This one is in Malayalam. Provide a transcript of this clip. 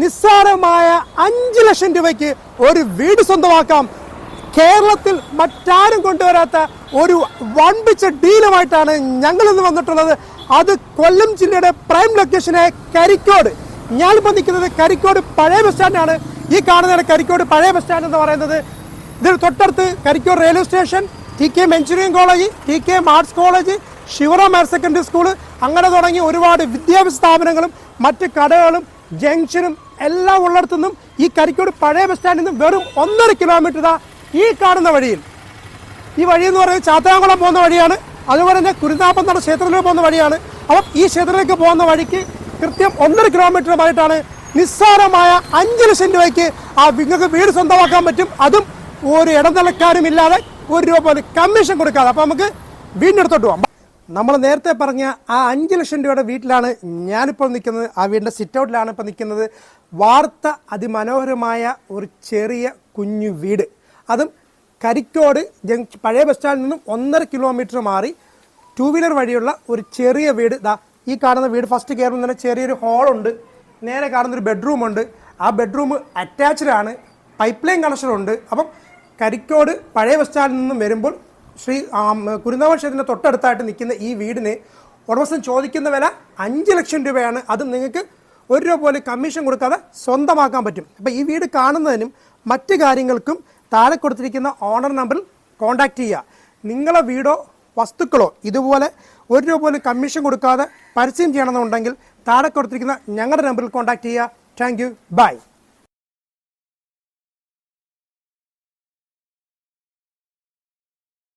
നിസ്സാരമായ അഞ്ച് ലക്ഷം രൂപയ്ക്ക് ഒരു വീട് സ്വന്തമാക്കാം. കേരളത്തിൽ മറ്റാരും കൊണ്ടുവരാത്ത ഒരു വൺപിച്ച ഡീലുമായിട്ടാണ് ഞങ്ങൾ ഇന്ന് വന്നിട്ടുള്ളത്. അത് കൊല്ലം ജില്ലയുടെ പ്രൈം ലൊക്കേഷനായ കരിക്കോട്. ഞാനിപ്പോൾ നിൽക്കുന്നത് കരിക്കോട് പഴയ ബസ് സ്റ്റാൻഡാണ്. ഈ കാണുന്നതാണ് കരിക്കോട് പഴയ ബസ് സ്റ്റാൻഡ് എന്ന് പറയുന്നത്. ഇതിന് തൊട്ടടുത്ത് Karikode railway station T K engineering college T K arts college Sivaram higher secondary school അങ്ങനെ തുടങ്ങി ഒരുപാട് വിദ്യാഭ്യാസ സ്ഥാപനങ്ങളും മറ്റ് കടകളും ജംഗ്ഷനും എല്ലാം ഉള്ളിടത്തുനിന്നും ഈ കരിക്കോട് പഴയ ബസ് സ്റ്റാൻഡിൽ നിന്നും വെറും ഒന്നര കിലോമീറ്റർ ഇതാ ഈ കാണുന്ന വഴിയിൽ. ഈ വഴി എന്ന് പറയുന്നത് ചാത്തനാംകുളം പോകുന്ന വഴിയാണ്. അതുപോലെ തന്നെ കുരുനാപ്പന്തട ക്ഷേത്രത്തിലേക്ക് പോകുന്ന വഴിയാണ്. അപ്പം ഈ ക്ഷേത്രത്തിലേക്ക് പോകുന്ന വഴിക്ക് കൃത്യം ഒന്നര കിലോമീറ്ററുമായിട്ടാണ് നിസ്സാരമായ അഞ്ച് ലക്ഷം രൂപയ്ക്ക് ആ നിങ്ങൾക്ക് വീട് സ്വന്തമാക്കാൻ പറ്റും. അതും ഒരു ഇടനിലക്കാരും ഇല്ലാതെ ഒരു രൂപ പോലും കമ്മീഷൻ കൊടുക്കാതെ. അപ്പം നമുക്ക് വീണ്ടെടുത്തോട്ട് പോകാം നമ്മൾ നേരത്തെ പറഞ്ഞ ആ അഞ്ച് ലക്ഷം രൂപയുടെ വീട്ടിലാണ് ഞാനിപ്പോൾ നിൽക്കുന്നത്. ആ വീടിന്റെ സിറ്റ് ഔട്ടിലാണ് ഇപ്പോൾ നിൽക്കുന്നത്. വാർത്ത അതിമനോഹരമായ ഒരു ചെറിയ കുഞ്ഞു വീട്. അതും കരിക്കോട് ജംഗ്ഷൻ പഴയ ബസ് സ്റ്റാൻഡിൽ നിന്നും ഒന്നര കിലോമീറ്റർ മാറി ടു വീലർ വഴിയുള്ള ഒരു ചെറിയ വീട്. ദാ ഈ കാണുന്ന വീട് ഫസ്റ്റ് കയറുമ്പോൾ തന്നെ ചെറിയൊരു ഹോളുണ്ട്. നേരെ കാണുന്നൊരു ബെഡ്റൂം ഉണ്ട് ആ ബെഡ്റൂം അറ്റാച്ച്ഡ് ആണ്. പൈപ്പ് ലൈൻ കണക്ഷനുണ്ട്. അപ്പം കരിക്കോട് പഴയ ബസ് സ്റ്റാൻഡിൽ നിന്നും വരുമ്പോൾ ശ്രീ കുരുന്നാമ ക്ഷേത്രത്തിന്റെ തൊട്ടടുത്തായിട്ട് നിൽക്കുന്ന ഈ വീടിന് ഉടമസ്ഥൻ ചോദിക്കുന്ന വില അഞ്ച് ലക്ഷം രൂപയാണ്. അത് നിങ്ങൾക്ക് ഒരു രൂപ പോലും കമ്മീഷൻ കൊടുക്കാതെ സ്വന്തമാക്കാൻ പറ്റും. അപ്പോൾ ഈ വീട് കാണുന്നതിനും മറ്റ് കാര്യങ്ങൾക്കും താഴെ കൊടുത്തിരിക്കുന്ന ഓണർ നമ്പറിൽ കോൺടാക്റ്റ് ചെയ്യുക. നിങ്ങളെ വീടോ വസ്തുക്കളോ ഇതുപോലെ ഒരു രൂപ പോലും കമ്മീഷൻ കൊടുക്കാതെ പരസ്യം ചെയ്യണമെന്നുണ്ടെങ്കിൽ താഴെ കൊടുത്തിരിക്കുന്ന ഞങ്ങളുടെ നമ്പറിൽ കോൺടാക്റ്റ് ചെയ്യുക. Thank you by